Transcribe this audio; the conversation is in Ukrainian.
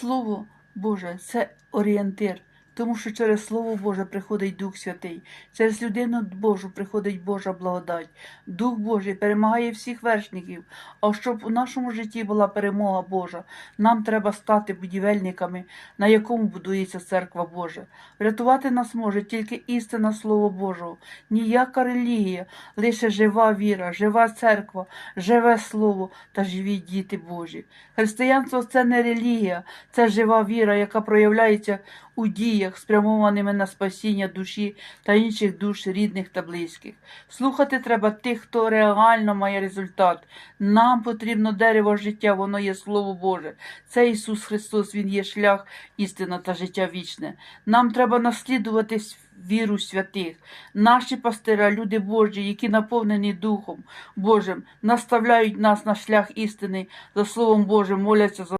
Слово Боже це орієнтир, тому що через Слово Боже приходить Дух Святий, через людину Божу приходить Божа благодать. Дух Божий перемагає всіх вершників. А щоб у нашому житті була перемога Божа, нам треба стати будівельниками, на якому будується церква Божа. Врятувати нас може тільки істина Слово Божого, ніяка релігія, лише жива віра, жива церква, живе слово та живі діти Божі. Християнство це не релігія, це жива віра, яка проявляється у діях, спрямованими на спасіння душі та інших душ рідних та близьких. Слухати треба тих, хто реально має результат. Нам потрібно дерево життя, воно є Слово Боже. Це Ісус Христос, Він є шлях, істина та життя вічне. Нам треба наслідувати віру святих. Наші пастира, люди Божі, які наповнені Духом Божим, наставляють нас на шлях істини за Словом Божим, моляться за